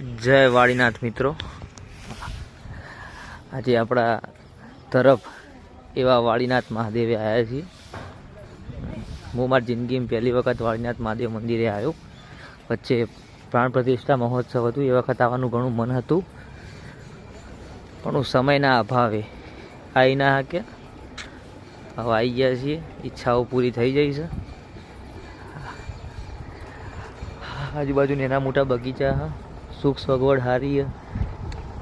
જય વાળીનાથ મિત્રો. આજે આપણા તરફ એવા વાળીનાથ મહાદેવે આવ્યા છીએ. હું મારી જિંદગીમાં પહેલી વખત વાળીનાથ મહાદેવ મંદિરે આવ્યો. વચ્ચે પ્રાણ પ્રતિષ્ઠા મહોત્સવ હતું, એ વખત આવવાનું ઘણું મન હતું. પણ હું સમયના અભાવે આવી ના કે હવે આવી ગયા છીએ, ઈચ્છાઓ પૂરી થઈ જઈ છે. આજુબાજુ નાના મોટા બગીચા, હા. સુખ સગવડ સારી છે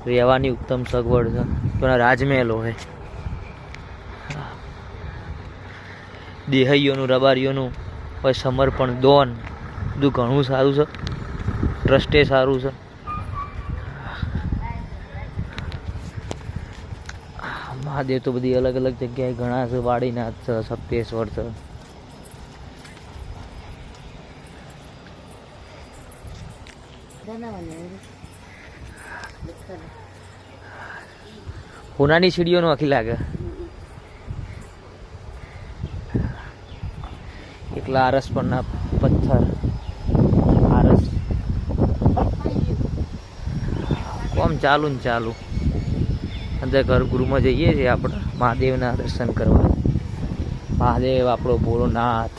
રહેવાની ઉત્તમ સગવડ છે. પેલા રાજમહેલો છે દેહૈયોનું રબારીઓનું પછી સમર્પણ, દોન. બધું ઘણું સારું છે. ટ્રસ્ટે સારું છે. મહાદેવ તો બધી અલગ અલગ જગ્યાએ ઘણા છે. વાડીનાથ છે, સપ્તેશ્વર છે. હોનાની સીડીઓનો આખી લાગે. એકલા આરસ પરના પથ્થર. આરસ. કોમ ચાલુ ને ચાલુ. અંદર ગર્ભગૃહમાં જઈએ છીએ આપણે. મહાદેવના દર્શન કરવા. મહાદેવ આપણો ભોળોનાથ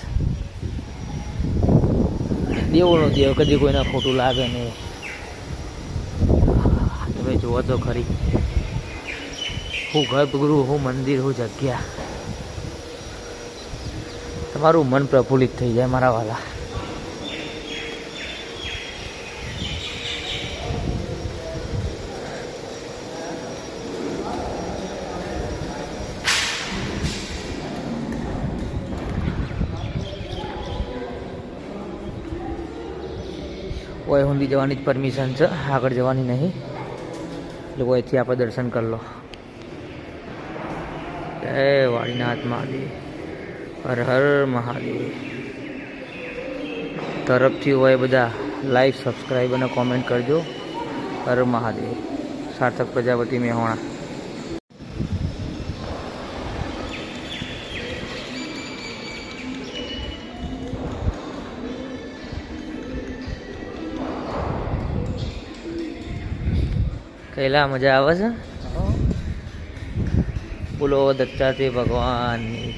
દેવોનો દેવ કદી કોઈને ખોટું લાગે નહીં. તમે જુઓ તો ખરી. હું ગર્ભગૃહ, હું મંદિર, હું જગ્યા. તમારું મન પ્રફુલ્લિત થઈ જાય મારા વાલા. ઓય હુંદી જવાની જ પરમિશન છે. આગળ જવાની નહીં. એટલે ઓયથી આપણે દર્શન કરી લો. જય વાળીનાથ મહાદેવ. હર હર મહાદેવ. તરફથી હોય બધા લાઈક સબસ્ક્રાઈબ અને કોમેન્ટ કરજો. હર મહાદેવ. સાર્થક પ્રજાપતિ મેહોણા. કૈલા મજા આવે છે? બોલો, દત્તાત્રેય ભગવાનની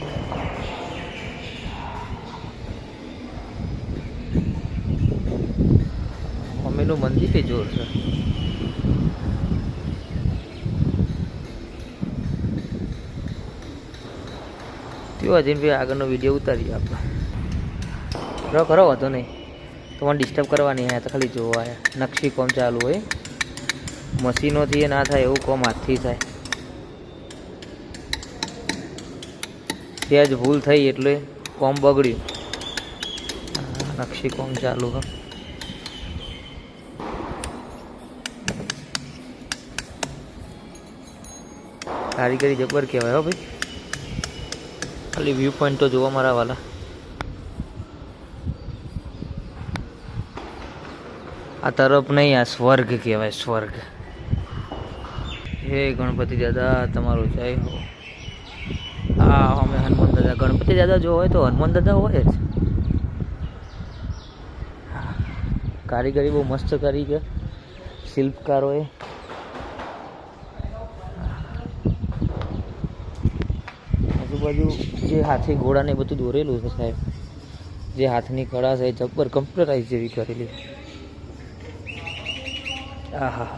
મમ્મીનું મંદિર કે જોર છે. તેઓ અજીનભાઈ આગળનો વીડિયો ઉતારીએ આપણે. કરો કરો, વાંધો નહીં. તમારે ડિસ્ટર્બ કરવાની આયા તો ખાલી જોવા આવ્યા નકશી કોમ ચાલુ હોય. મશીનોથી એ ના થાય, એવું કોમ હાથથી થાય. ત્યાં જ ભૂલ થઈ એટલે કોમ બગડ્યું. નકશી કોમ ચાલુ હા. કારીગરી જબર કહેવાય હો ભાઈ. ખાલી વ્યૂ પોઈન્ટ તો જોવા મારા વાલા. આ તરફ નહીં, આ સ્વર્ગ કહેવાય, સ્વર્ગ. હે ગણપતિ દાદા, તમારું જય હો. હા, અમે હનુમાન દાદા. ગણપતિ દાદા જો હોય તો હનુમાન દાદા હોય જ. કારીગરી બહુ મસ્ત કરી છે. શિલ્પકારોએ. આજુબાજુ જે હાથી ઘોડાને બધું દોરેલું છે સાહેબ. જે હાથની કળા છે, જબ્બર કમ્પ્યુટરાઇઝ જેવી કરેલી. આહા